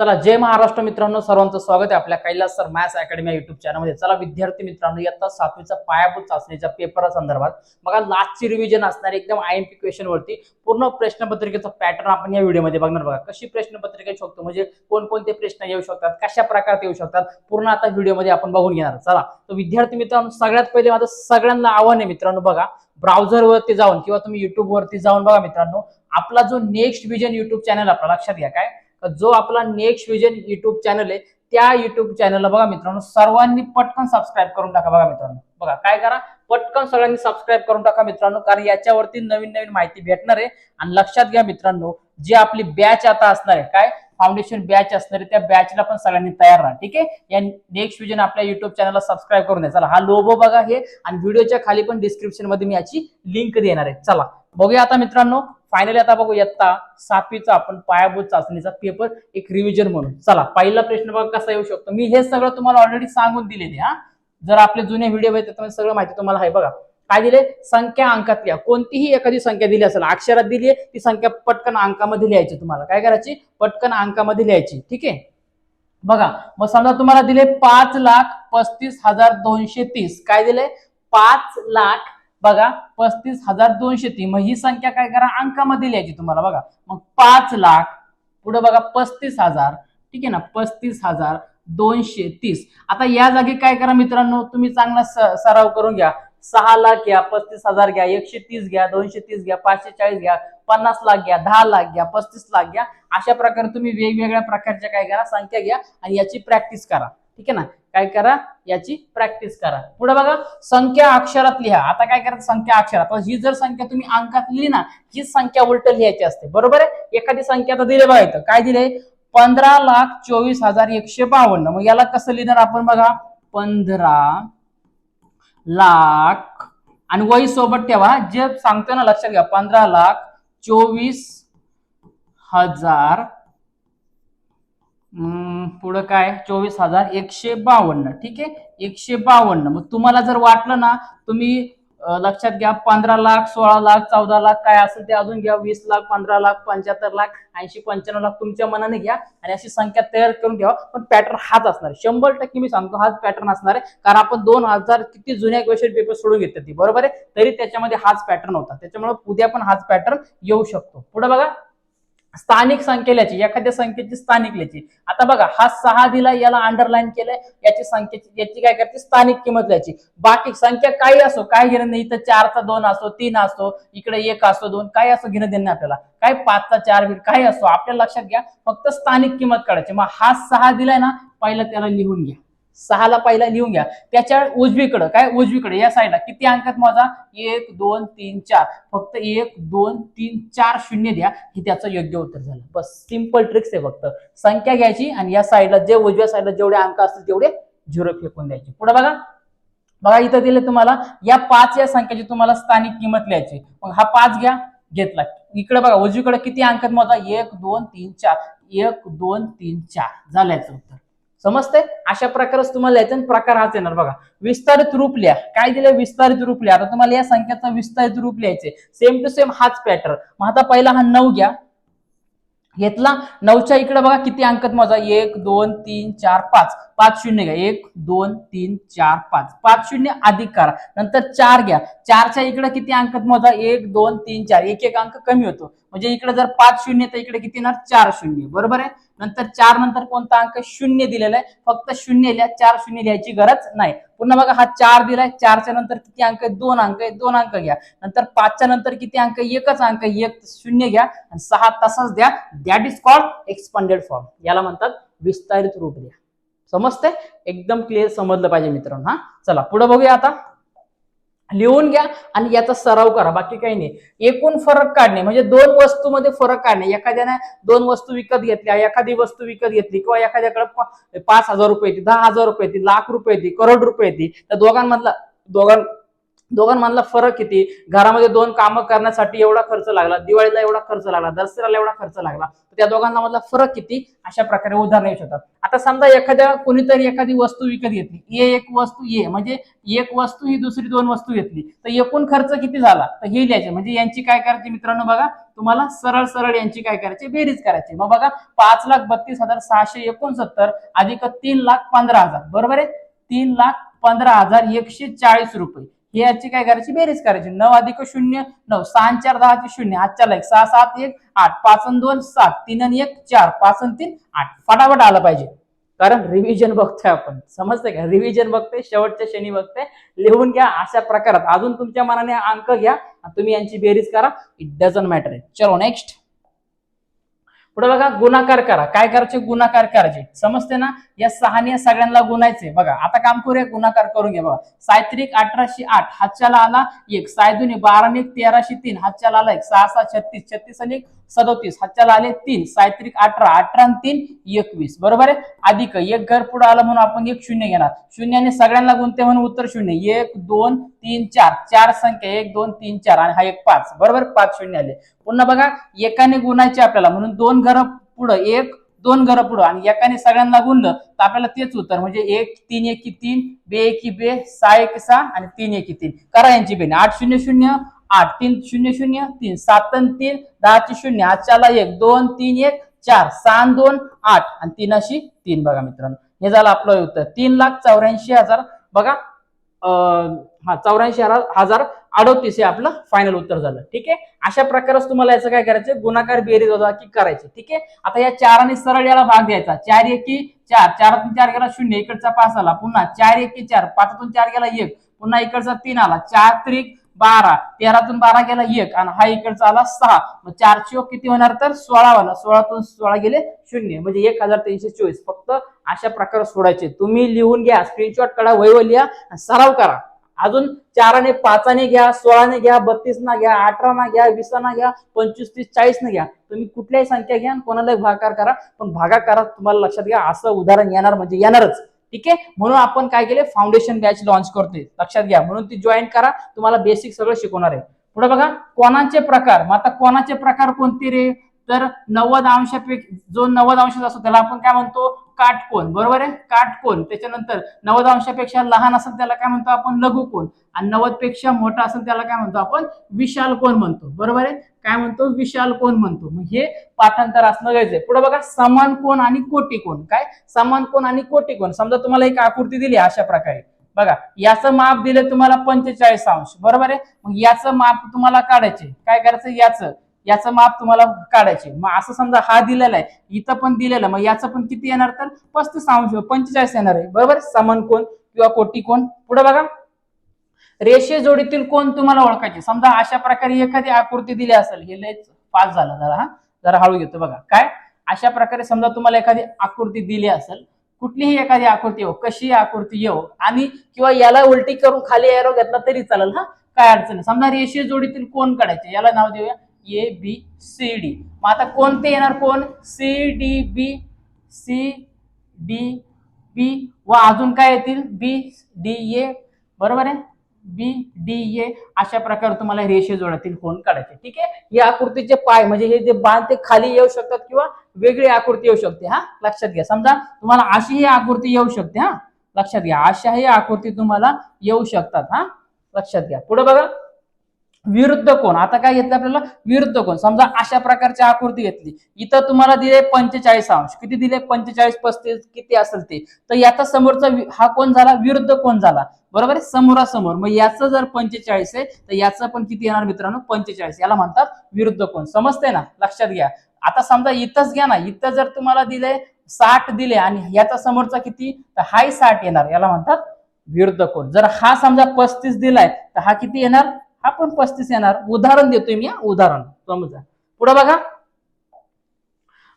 चला जय महाराष्ट्र मित्रांनो सर्वांचं स्वागत आहे आपल्या Kailas sir maths academy YouTube चॅनलमध्ये चला विद्यार्थी मित्रांनो इयत्ता सातवीचा पायाभूत चाचणीच्या पेपर संदर्भात बघा लास्टची रिव्हिजन असणार एकदम आय एम पी क्वेश्चनवरती पूर्ण प्रश्नपत्रिकेचा पॅटर्न आपण या व्हिडिओमध्ये बघणार बघा. कशी प्रश्नपत्रिका येऊ शकतो? म्हणजे कोणकोणते प्रश्न येऊ शकतात? कशा प्रकारात येऊ शकतात? पूर्ण आता व्हिडिओमध्ये आपण बघून घेणार चला तर विद्यार्थी मित्रांनो सगळ्यात पहिले माझं सगळ्यांना आव्हान आहे मित्रांनो बघा ब्राउझरवरती जाऊन किंवा तुम्ही युट्यूबवरती जाऊन बघा मित्रांनो आपला जो नेक्स्ट विजन युट्यूब चॅनल आपला लक्षात घ्या. काय? जो आपला नेक्स्ट विजन युट्यूब चॅनल आहे त्या युट्यूब चॅनलला बघा मित्रांनो सर्वांनी पटकन सबस्क्राईब करून टाका बघा मित्रांनो. बघा काय करा? पटकन सगळ्यांनी सबस्क्राईब करून टाका मित्रांनो कारण याच्यावरती नवीन नवीन माहिती भेटणार आहे. आणि लक्षात घ्या मित्रांनो जी आपली बॅच आता असणार आहे काय? फाउंडेशन बॅच असणार आहे त्या बॅचला पण सगळ्यांनी तयार राहा ठीक आहे? या नेक्स्ट विजन आपल्या युट्यूब चॅनलला सबस्क्राईब करून द्या. चला हा लोबो बघा हे आणि व्हिडिओच्या खाली पण डिस्क्रिप्शनमध्ये मी याची लिंक देणार आहे. चला बघूया आता मित्रांनो फायनली आता बघू इयत्ता सातवीचा आपण पायाभूत चाचणीचा पेपर एक रिव्हिजन म्हणून. चला पहिला प्रश्न बघा कसा येऊ शकतो. मी हे सगळं तुम्हाला ऑलरेडी सांगून दिलेले हा. जर आपले जुने व्हिडिओ आहेत सगळं माहिती तुम्हाला आहे. बघा काय दिले? संख्या अंकातल्या कोणतीही एखादी संख्या दिली असेल अक्षरात दिली आहे ती संख्या पटकन अंकामध्ये लिहायची तुम्हाला. काय करायची? पटकन अंकामध्ये लिहायची. ठीक आहे? बघा मग समजा तुम्हाला दिले पाच लाख पस्तीस हजार दोनशे तीस. काय दिले? पाच लाख बघा पस्तीस हजार दोनशे तीन. मग ही संख्या काय करा अंकामध्ये लिहायची तुम्हाला. बघा मग पाच लाख पुढे बघा पस्तीस हजार. ठीक आहे ना? पस्तीस हजार दोनशे तीस. आता या जागी काय करा मित्रांनो तुम्ही चांगला स- सराव करून घ्या. सहा लाख घ्या पस्तीस हजार घ्या एकशे तीस घ्या दोनशे तीस घ्या पाचशे चाळीस घ्या पन्नास लाख घ्या दहा लाख घ्या पस्तीस लाख घ्या. अशा प्रकारे तुम्ही वेगवेगळ्या प्रकारच्या काय करा संख्या घ्या आणि याची प्रॅक्टिस करा. ठीक आहे ना? काय करा? याची प्रॅक्टिस करा. पुढे बघा संख्या अक्षरात लिहा. आता काय करायचं संख्या अक्षरात? ही जर संख्या तुम्ही अंकात लिहिली ना ही संख्या उलट लिहायची असते. बरोबर आहे? एखादी संख्या आता दिले बघायचं काय दिले पंधरा लाख चोवीस हजार एकशे बावन्न. मग याला कसं लिहिणार आपण बघा? पंधरा लाख. आणि वही सोबत ठेवा. जे सांगतो ना लक्षात घ्या. पंधरा लाख चोवीस हजार पुढं काय? चोवीस हजार एकशे बावन्न. ठीक आहे? एकशे बावन्न. मग तुम्हाला जर वाटलं ना तुम्ही लक्षात घ्या पंधरा लाख सोळा लाख चौदा लाख काय असेल ते अजून घ्या. वीस लाख पंधरा लाख पंच्याहत्तर लाख ऐंशी पंच्याण्णव लाख तुमच्या मनाने घ्या आणि अशी संख्या तयार करून घ्या पण पॅटर्न हाच असणार आहे. शंभर टक्के मी सांगतो हाच पॅटर्न असणार आहे. कारण आपण दोन हजार किती जुन्या क्वेश्चन पेपर सोडून घेतले ती. बरोबर आहे? तरी त्याच्यामध्ये हाच पॅटर्न होता. त्याच्यामुळे उद्या पण हाच पॅटर्न येऊ शकतो. पुढे बघा. स्थानिक संख्येची एखाद्या संख्येची स्थानिक लिहायची आता बघा हा सहा दिला याला अंडरलाईन केलंय याची संख्येची याची काय करते? स्थानिक किंमत लिहायची. बाकी संख्या काही असो काय घेणं नाही इथं चारचा दोन असो तीन असो इकडे एक असो दोन काय असो घेणं देणं नाही आपल्याला. काय पाचचा चार बिल काय असो आपल्या लक्षात घ्या फक्त स्थानिक किंमत काढायची. मग हा सहा दिलाय ना पहिला त्याला लिहून घ्या. सहाला पहिला लिहून घ्या. त्याच्या उजवीकडं काय उजवीकडे या साईडला किती अंकात माझा एक दोन तीन चार. फक्त एक दोन तीन चार शून्य द्या. हे त्याचं योग्य उत्तर झालं. बस सिंपल ट्रिक्स आहे फक्त. संख्या घ्यायची आणि या साईडला जे उजव्या साईडला जेवढे अंक असतील तेवढे झिरो फेकून द्यायचे. पुढे बघा. बघा इथं दिले तुम्हाला या पाच या संख्येची तुम्हाला स्थानिक किंमत लिहायची. मग हा पाच घ्या घेतला. इकडे बघा उजवीकडे किती अंकात माझा एक दोन तीन चार. एक दोन तीन चार. झाल्याचं उत्तर. समजते अशा प्रकारच तुम्हाला लिहायचं आणि प्रकार हाच येणार बघा. विस्तारित रूप लिहा. काय दिलं विस्तारित रूप लिहा. आता तुम्हाला या संख्याचा विस्तारित रूप लिहायचे सेम टू सेम हाच पॅटर्न मग आता पहिला हा नऊ घ्या. घेतला. नऊच्या इकडे बघा किती अंकात माझा? एक दोन तीन चार पाच. पाच शून्य घ्या. एक दोन तीन चार पाच. पाच शून्य अधिक करा. नंतर चार घ्या. चारच्या इकडे किती अंकात मोजा? एक दोन तीन चार. एक एक अंक कमी होतो. म्हणजे इकडे जर पाच शून्य तर इकडे किती येणार? चार शून्य बरोबर आहे? नंतर चार नंतर कोणता अंक? शून्य दिलेला आहे. फक्त शून्य लिहा. चार शून्य लिहायची गरज नाही. पुन्हा बघा हा चार दिलाय. चारच्या नंतर किती अंक आहे दोन अंक आहे दोन अंक घ्या. नंतर पाचच्या नंतर किती अंक? एकच अंक एक शून्य घ्या. आणि सहा तसाच द्या. That is called expanded form याला म्हणतात विस्तारित रूप द्या. समजते एकदम क्लिअर समजलं पाहिजे मित्रांनो हा. चला पुढे बघूया आता. लिहून घ्या आणि याचा सराव करा बाकी काही नाही. एकूण फरक काढणे म्हणजे दोन वस्तूमध्ये फरक काढणे. एखाद्याने दोन वस्तू विकत घेतल्या एखादी वस्तू विकत घेतली किंवा एखाद्याकडे पाच हजार रुपये येते दहा हजार रुपये येते लाख रुपये येते करोड रुपये येते त्या दोघांमधला दोघां दोघांमधला फरक किती? घरामध्ये दोन कामं करण्यासाठी एवढा खर्च लागला दिवाळीला एवढा खर्च लागला दसऱ्याला एवढा खर्च लागला. त्या दोघांना मधला फरक किती? अशा प्रकारे उदाहरण येऊ शकतात. आता समजा एखाद्या कोणीतरी एखादी वस्तू विकत घेतली. ए एक वस्तू ये म्हणजे एक वस्तू ही दुसरी दोन वस्तू घेतली. तर एकूण खर्च किती झाला? तर हे लिहायचे. म्हणजे यांची काय करायची मित्रांनो बघा? तुम्हाला सरळ सरळ यांची काय करायची? बेरीज करायची. मग बघा पाच लाख बत्तीस हजार सहाशे एकोणसत्तर अधिक तीन लाख पंधरा हजार. बरोबर आहे? तीन लाख पंधरा हजार एकशे चाळीस रुपये. हे याची काय करायची? बेरीज करायची. नऊ अधिक शून्य नऊ. सहा चार दहाचे शून्य. आजच्या लाईक सहा सात एक आठ. पाच दोन सात. तीन आणि एक चार. पाच तीन आठ. फटाफट आलं पाहिजे. कारण रिव्हिजन बघतोय आपण. समजतंय का? रिव्हिजन बघतोय शेवटच्या शनी बघतोय. लिहून घ्या अशा प्रकारात. अजून तुमच्या मनाने अंक घ्या आणि तुम्ही यांची बेरीज करा. इट डझंट मॅटर चलो नेक्स्ट पुढे बघा गुणाकार करा. काय करायचे? गुणाकार करायचे. समजते ना? या सहाने सगळ्यांना गुणायचे. बघा आता काम करूया गुणाकार करून घ्या. बघा सायत्रिक अठराशे आठ हातच्याला आला एक. सायदुनी बारा एक तेराशे तीन हातच्याला आला एक. सहा सहा छत्तीस छत्तीस आणि एक. सदोतीस हातच्याला आले तीन सायत्रिक अठरा अठरा आणि तीन एकवीस. बरोबर आहे? अधिक एक घर पुढे आलं म्हणून आपण एक शून्य घेणार. शून्याने सगळ्यांना गुणते म्हणून उत्तर शून्य. एक दोन तीन चार. चार संख्या एक दोन तीन चार आणि हा एक पाच. बरोबर? पाच शून्य आले. पुन्हा बघा एकाने गुणायचे आपल्याला म्हणून दोन घर पुढं एक दोन घर पुढं आणि एकाने सगळ्यांना गुणलं तर आपल्याला तेच उत्तर म्हणजे एक तीन एकी तीन बे एकी बे सहा एक सहा आणि तीन एकी तीन. करा यांची बेने आठ शून्य शून्य आठ तीन शून्य शून्य तीन सात तीन दहाची शून्य. आजच्याला एक दोन तीन एक चार सहा दोन आठ. आणि तीन अशी तीन बघा मित्रांनो. हे झालं आपलं उत्तर. तीन लाख चौऱ्याऐंशी हजार. बघा अं, हा चौऱ्याऐंशी हजार अडोतीस हे आपलं फायनल उत्तर झालं. ठीक आहे? अशा प्रकारच तुम्हाला याचं काय करायचं? गुणाकार बेरीज वजा की करायचे. ठीक आहे? आता या चाराने सरळ याला भाग द्यायचा. चार एकी चार. चारातून चार गेला शून्य इकडचा पाच आला. पुन्हा चार एकी चार. पाचातून चार गेला एक. पुन्हा इकडचा तीन आला. चार त्रिक बारा. तेरातून बारा गेला एक आणि हा इकडचा आला सहा. मग चार किती होणार तर सोळा वाला सोळातून सोळा गेले शून्य. म्हणजे एक हजार तीनशे चोवीस. फक्त अशा प्रकारे सोडायचे. तुम्ही लिहून घ्या स्क्रीनशॉट काढा वैव लिहा आणि सराव करा. अजून चाराने पाचाने घ्या सोळाने घ्या बत्तीस ना घ्या अठरा ना घ्या वीसाना घ्या पंचवीस तीस चाळीस ना घ्या. तुम्ही कुठल्याही संख्या घ्या आणि कोणालाही भागाकार करा. पण भागाकारात तुम्हाला लक्षात घ्या असं उदाहरण येणार म्हणजे येणारच. ठीक आहे? म्हणून आपण काय केले फाउंडेशन बॅच लॉन्च करतोय. लक्षात घ्या. म्हणून ती जॉईन करा. तुम्हाला बेसिक सगळं शिकवणार आहे. पुढे बघा. कोणाचे प्रकार? मग आता कोणाचे प्रकार कोणते रे? तर नव्वद अंशापेक्षा जो नव्वद अंशाचा असतो त्याला आपण काय म्हणतो? काटकोन. बरोबर आहे? काटकोन. त्याच्यानंतर नव्वद अंशापेक्षा लहान असेल त्याला काय म्हणतो आपण? लघुकोन. आणि नव्वदपेक्षा मोठा असेल त्याला काय म्हणतो आपण? विशाल कोण म्हणतो. बरोबर आहे? काय म्हणतो? विशाल कोण म्हणतो? मग हे पाठांतर असणं गरजेचं आहे. पुढे बघा समान कोण आणि कोटी कोण? काय? समान कोण आणि कोटी कोण? समजा तुम्हाला एक आकृती दिली अशा प्रकारे. बघा याचं माप दिलं तुम्हाला पंचेचाळीस अंश. बरोबर आहे? मग याचं माप तुम्हाला काढायचे. काय करायचं? याचं. याचं माप तुम्हाला काढायचे. मग असं समजा हा दिलेला आहे इथं पण दिलेलं मग याचं पण किती येणार तर? पस्तीस अंश पंचेचाळीस येणार आहे. बरोबर? समान कोण किंवा कोटी कोण? पुढे बघा. रेषे जोडीतील कोण तुम्हाला ओळखायचे? समजा अशा प्रकारे एखादी आकृती दिली असेल हे लय पास झालं जरा हा? जरा हळू घेतो बघा. काय? अशा प्रकारे समजा तुम्हाला एखादी आकृती दिली असेल कुठलीही एखादी आकृती येऊ कशी आकृती येऊ आणि किंवा याला उलटी करून खाली एरो घेतला तरी चालेल हा? काय अडचण समजा रेषे जोडीतील कोण काढायचे? याला नाव देऊया. ए बी सी डी मग आता कोणते येणार कोण? C D B C D B व अजून काय येतील? बी डी ए बरोबर आहे? बी डी ए अशा प्रकारे तुम्हाला रेषे जोडातील कोण काढायचे? ठीक आहे? या आकृतीचे पाय म्हणजे हे जे बाण ते खाली येऊ शकतात किंवा वेगळी आकृती येऊ शकते हा? लक्षात घ्या. समजा तुम्हाला अशी ही आकृती येऊ शकते हा? लक्षात घ्या. अशाही आकृती तुम्हाला येऊ शकतात हा? लक्षात घ्या. पुढे बघा. विरुद्ध कोण? आता काय घेतलं आपल्याला? विरुद्ध कोण? समजा अशा प्रकारची आकृती घेतली. इथं तुम्हाला दिले पंचेचाळीस अंश. किती दिले? पंचेचाळीस पस्तीस किती असेल ते? तर याचा समोरचा हा कोण झाला? विरुद्ध कोण झाला? बरोबर आहे? समोरासमोर. मग याचं जर पंचेचाळीस आहे तर याचं पण किती येणार मित्रांनो? पंचेचाळीस. याला म्हणतात विरुद्ध कोण. समजते ना? लक्षात घ्या. आता समजा इथंच घ्या ना. इथं जर तुम्हाला दिले साठ दिले आणि याचा समोरचा किती? तर हाही साठ येणार. याला म्हणतात विरुद्ध कोण. जर हा समजा पस्तीस दिलाय तर हा किती येणार? आपण पस्तीस येणार. उदाहरण देतोय मी उदाहरण. समजा पुढे बघा.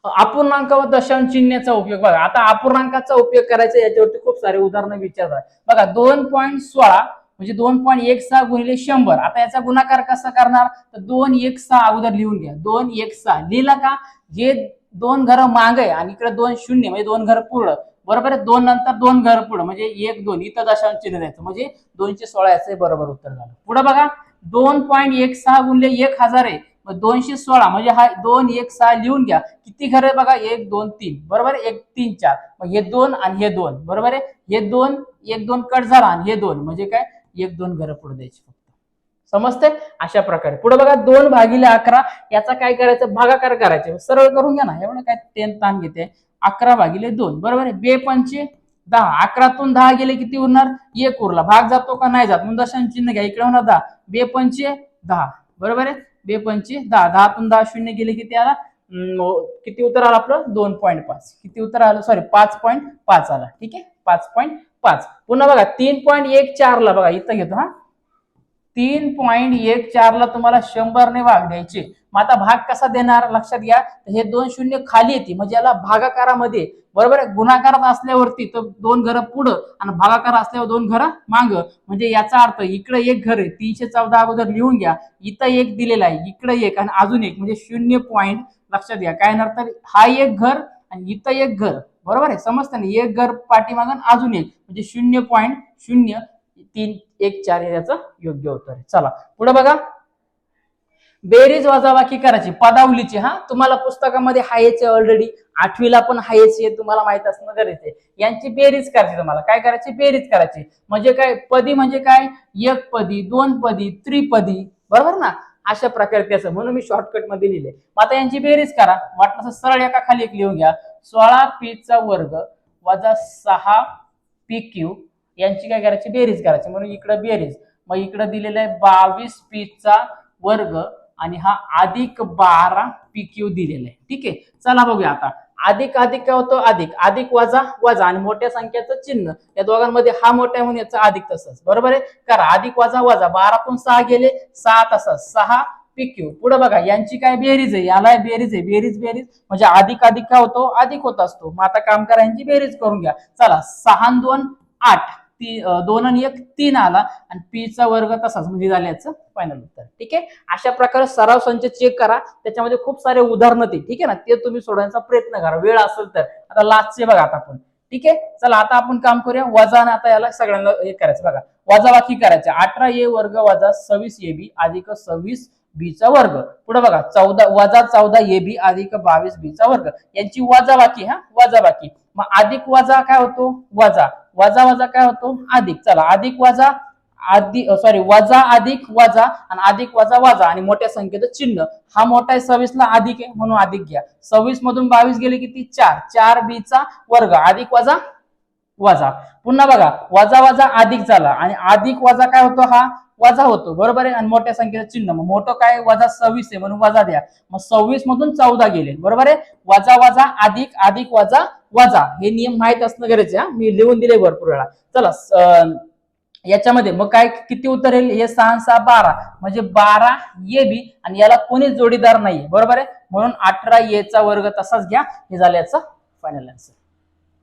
अपूर्णांक व दशांश चिन्हाचा उपयोग. बघा आता अपूर्णांकाचा उपयोग करायचा याच्यावरती खूप सारे उदाहरणं विचारतात. बघा दोन पॉईंट सोळा म्हणजे दोन पॉईंट एक सहा गुणिले शंभर. आता याचा गुणाकार कसा करणार? तर दोन एक सहा अगोदर लिहून घ्या. दोन एक सहा. लिहिला का? जे दोन घर माग आहे आणि इकडे दोन शून्य म्हणजे दोन घर पूर्ण बरोबर आहे? दोन नंतर दोन घर पुढं. म्हणजे एक दोन. इथं दशांश चिन्ह द्यायचं. म्हणजे दोनशे सोळा याचं बरोबर उत्तर झालं. पुढे बघा. दोन पॉईंट एक सहा गुणले एक हजार आहे. मग दोनशे सोळा म्हणजे हा दोन एक सहा लिहून घ्या. किती घर आहे बघा? एक दोन तीन. बरोबर? आहे? एक तीन चार. मग हे दोन आणि हे दोन. बरोबर आहे? हे दोन एक दोन कट झाला आणि हे दोन. म्हणजे काय? एक दोन घरं पुढे द्यायची फक्त. समजते अशा प्रकारे. पुढे बघा दोन भागिले अकरा. याचा काय करायचं? भागाकार करायचे. सरळ करून घ्या ना. एवढं काय टेन ताण घेते. अकरा भागिले दोन. बरोबर आहे? बेपंचे दहा अकरातून दहा गेले किती उरणार? एक उरला. भाग जातो का? नाही जात. म्हणून दशांश चिन्ह घ्या. इकडे होणार दहा. बेपंचे दहा. बरोबर आहे? बेपंचे दहा. दहातून दहा शून्य गेले किती आला? किती उत्तर आलं आपलं? दोन पॉईंट पाच. किती उत्तर आलं? सॉरी पाच पॉईंट पाच आला. ठीक आहे? पाच पॉईंट पाच. पुन्हा बघा तीन पॉईंट एक चारला बघा. इथं घेतो हा. तीन पॉईंट एक चारला तुम्हाला शंभरने भाग द्यायचे. मग आता भाग कसा देणार? लक्षात घ्या. हे दोन शून्य खाली येते. म्हणजे याला भागाकारामध्ये बरोबर आहे? गुणाकारात असल्यावरती तर दोन घरं पुढं आणि भागाकार असल्यावर दोन घरं माग. म्हणजे याचा अर्थ इकडे एक घर आहे. तीनशे चौदा अगोदर लिहून घ्या. इथं एक दिलेला आहे इकडे एक आणि अजून एक. म्हणजे शून्य पॉईंट लक्षात घ्या. काय येणार तर? हा एक घर आणि इथं एक घर. बरोबर आहे? समजतं ना? एक घर पाठीमागून अजून एक. म्हणजे शून्य पॉईंट शून्य. तीन एक चार हे याचं योग्य उत्तर आहे. चला पुढे बघा. बेरीज वजाबाकी करायची पदावलीची हा? तुम्हाला पुस्तकामध्ये हायचे ऑलरेडी आठवीला पण हायचे तुम्हाला माहीत असणं गरजेचं आहे. यांची बेरीज करायची तुम्हाला. काय करायची? बेरीज करायची. म्हणजे काय? पदी म्हणजे काय? एक पदी दोन पदी त्रिपदी. बरोबर ना? अशा प्रकारे त्याचं म्हणून मी शॉर्टकटमध्ये लिहिले. मग आता यांची बेरीज करा. वाटलं असं सरळ एका खाली एक लिहून घ्या. सोळा पी चा वर्ग वजा सहा पी क्यू यांची काय करायची? बेरीज करायची. म्हणून इकडं बेरीज. मग इकडं दिलेलं आहे बावीस पी चा वर्ग आणि हा अधिक बारा पी क्यू दिलेला आहे. ठीक आहे? चला बघूया आता. अधिक अधिक काय होतो? अधिक. अधिक वजा वजा. आणि मोठ्या संख्येचं चिन्ह. या दोघांमध्ये हा मोठा आहे म्हणून याचा अधिक तसंच. बरोबर आहे? करा. अधिक वजा वजा. बारातून सहा गेले. सहा तसंच. सहा पिक्यू. पुढे बघा. यांची काय बेरीज आहे? याला बेरीज आहे. बेरीज बेरीज. म्हणजे अधिक अधिक काय होतो? अधिक होत असतो. मग आता काम करा. यांची बेरीज करून घ्या. चला. सहा दोन आठ. ती दोन आणि एक तीन आला आणि पी चा वर्ग तसाच म्हणजे झाल्याचं फायनल उत्तर. ठीक आहे? अशा प्रकारे सराव संच चेक करा. त्याच्यामध्ये खूप सारे उदाहरणं ते ठीक आहे ना? ते तुम्ही सोडवण्याचा प्रयत्न करा. वेळ असेल तर. आता लास्टचे बघा आता आपण. ठीक आहे? चला आता आपण काम करूया. वजा आणि आता याला सगळ्यांना हे करायचं बघा. वजाबाकी करायचं. अठरा ए वर्ग वजा सव्वीस ए बी अधिक सव्वीस बीचा वर्ग. पुढे बघा. चौदा वजा चौदा ए बी अधिक बावीस बीचा वर्ग. यांची वजाबाकी हा? वजाबाकी मग अधिक वजा काय होतो? वजा. वजा वजा काय होतो? अधिक. चला अधिक वजा अधिक सॉरी वजा अधिक वजा आणि अधिक वजा वजा आणि मोठ्या संख्येचं चिन्ह. हा मोठा आहे सव्वीसला अधिक आहे म्हणून अधिक घ्या. सव्वीस मधून बावीस गेले किती? चार. चार बी चा वर्ग. अधिक वजा वजा. पुन्हा बघा वजा वजा अधिक झाला आणि अधिक वजा काय होतो हा? वजा होतो. बरोबर आहे? आणि मोठ्या संख्येचं चिन्ह. मग मोठं काय? वजा सव्वीस आहे म्हणून वजा द्या. मग सव्वीस मधून चौदा गेले. बरोबर आहे? वजा वजा अधिक अधिक वजा वजा. हे नियम माहीत असणं गरजेचं आहे हा. मी लिहून दिले भरपूर वेळा. चला अं, याच्यामध्ये मग काय किती उत्तर येईल? हे सहा सहा बारा. म्हणजे बारा ये बी आणि याला कोणीच जोडीदार नाहीये. बरोबर आहे? म्हणून अठरा ये चा वर्ग तसाच घ्या. हे झालं याचं फायनल आन्सर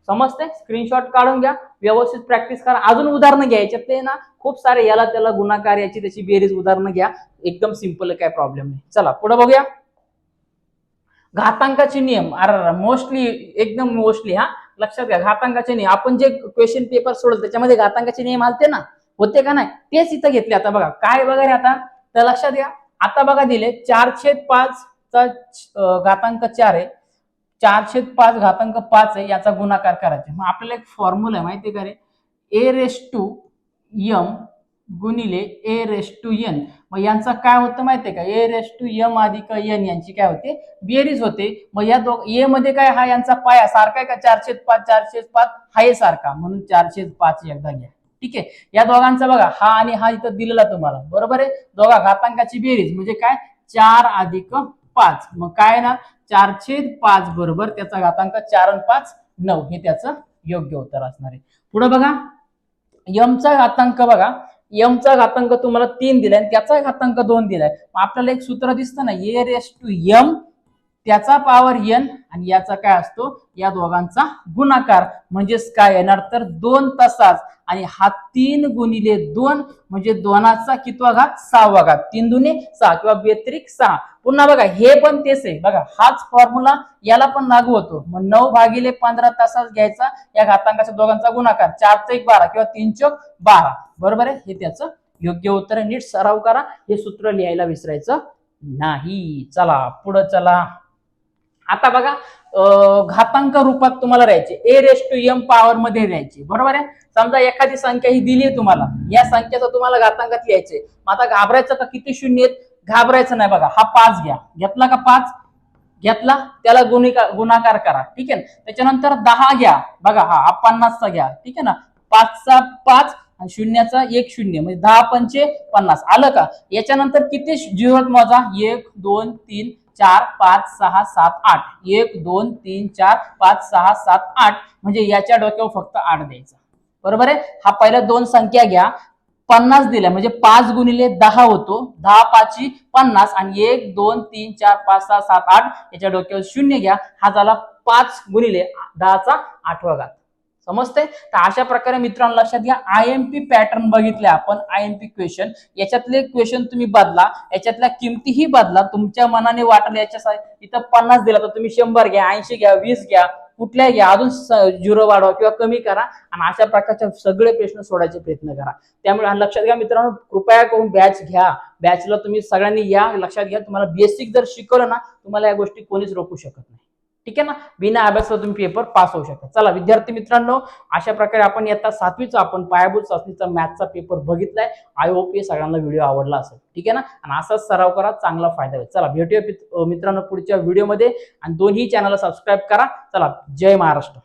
समजते? स्क्रीनशॉट काढून घ्या. व्यवस्थित प्रॅक्टिस करा. अजून उदाहरणं घ्या याच्यातले ना. खूप सारे याला त्याला गुणाकार याची त्याची बेरीज उदाहरणं घ्या. एकदम सिंपल काय प्रॉब्लेम नाही. चला पुढे बघूया. घातांकाचे नियम. अरे मोस्टली एकदम मोस्टली हा. लक्षात घ्या घातांकाचे नियम. आपण जे क्वेश्चन पेपर सोडल त्याच्यामध्ये घातांकाचे नियम आलते ना? होते का नाही? तेच इथं घेतले आता बघा. काय वगैरे आता? तर लक्षात घ्या. आता बघा दिले चार छेद पाच चा घातांक चार आहे. चारशे पाच घातांक पाच आहे याचा गुणाकार करायचा. मग आपल्याला एक फॉर्म्युला आहे माहिती का रे? ए रेस टू यम गुणिले ए रेस टू एन मग यांचा काय होतं माहितीये का? ए रेस टू यम अधिक एन यांची काय होते? बेरीज होते. मग या दो ए मध्ये काय? हा यांचा पाया सारखा आहे का? चारशे पाच चारशे पाच हा ए सारखा. म्हणून चारशे पाच एकदा घ्या. ठीक आहे? या दोघांचा बघा हा आणि हा इथं दिलेला तुम्हाला. बरोबर आहे? दोघा घातांकाची बेरीज. म्हणजे काय? चार अधिक पाच. मग काय ना चार छेद पाच बरोबर त्याचा घातांक चार आणि पाच नऊ हे त्याचं योग्य उत्तर असणार आहे. पुढे बघा यमचा घातांक बघा. यमचा घातांक तुम्हाला तीन दिलाय आणि त्याचा घातांक दोन दिलाय. मग आपल्याला एक सूत्र दिसतं ना ए रेस टू यम त्याचा पॉवर एन आणि याचा काय असतो? या दोघांचा गुणाकार. म्हणजेच काय? येणार तर दोन तासाच. आणि हा तीन गुणिले दोन म्हणजे दोनाचा कितवा घात? सहावा घात. तीन दुने सहा किंवा व्यतिरिक्त सहा. पुन्हा बघा हे पण तेच आहे. बघा हाच फॉर्म्युला याला पण लागू होतो. मग नऊ भागिले पंधरा तासाच घ्यायचा. या घातांकाच्या दोघांचा गुणाकार. चार एक बारा किंवा तीन चौक बारा. बरोबर आहे? हे त्याचं योग्य उत्तर नीट सराव करा. हे सूत्र लिहायला विसरायचं नाही. चला पुढं चला. आता बघा घातांक रूपात तुम्हाला राहायचे A raise to M power मध्ये राहायचे बरोबर आहे? समजा एखादी संख्या ही दिली आहे तुम्हाला. या संख्येचा तुम्हाला घातांकात लिहायचे मग आता घाबरायचं का किती शून्य आहेत? घाबरायचं नाही बघा. हा पाच घ्या. घेतला का पाच? घेतला. त्याला गुणिका गुणाकार करा. ठीक आहे ना? त्याच्यानंतर दहा घ्या. बघा हा हा पन्नासचा घ्या. ठीक आहे ना? पाचचा पाच आणि शून्याचा एक शून्य. म्हणजे दहा पंचे पन्नास. आलं का? याच्यानंतर किती झिरो मोजा? एक दोन तीन चार पाच सहा सात आठ. एक दोन तीन चार पाच सहा सात आठ. म्हणजे याच्या डोक्यावर फक्त आठ द्यायचा. बरोबर आहे? हा पहिल्या दोन संख्या घ्या. पन्नास दिल्या. म्हणजे पाच गुणिले दहा होतो. दहा पाची पन्नास. आणि एक दोन तीन चार पाच सहा सात आठ याच्या डोक्यावर शून्य घ्या. हा झाला पाच गुणिले दहाचा आठवा घात. समजते तर अशा प्रकारे मित्रांनो लक्षात घ्या आय एम पी पॅटर्न बघितले आपण आय एम पी क्वेश्चन याच्यातले क्वेश्चन तुम्ही बदला याच्यातल्या किमतीही बदला तुमच्या मनाने वाटलं याच्या इथं पन्नास दिला तर तुम्ही शंभर घ्या ऐंशी घ्या वीस घ्या कुठल्या घ्या अजून झिरो वाढवा किंवा कमी करा आणि अशा प्रकारचे सगळे प्रश्न सोडायचे प्रयत्न करा. त्यामुळे आणि लक्षात घ्या मित्रांनो कृपया करून बॅच घ्या. बॅचला तुम्ही सगळ्यांनी या लक्षात घ्या तुम्हाला बेसिक जर शिकवलं ना तुम्हाला या गोष्टी कोणीच रोखू शकत नाही. ठीक आहे ना? बिना अभ्यासाला तुम्ही पेपर पास होऊ शकता चला विद्यार्थी मित्रांनो अशा प्रकारे आपण येता सातवीचा आपण पायाभूत चाचणीचा मॅथचा पेपर बघितलाय. आय होप हे सगळ्यांना व्हिडिओ आवडला असेल. ठीक आहे ना? आणि असाच सराव करा चांगला फायदा होईल. चला भेटूया मित्रांनो पुढच्या व्हिडिओमध्ये आणि दोन्ही चॅनलला सबस्क्राईब करा. चला जय महाराष्ट्र.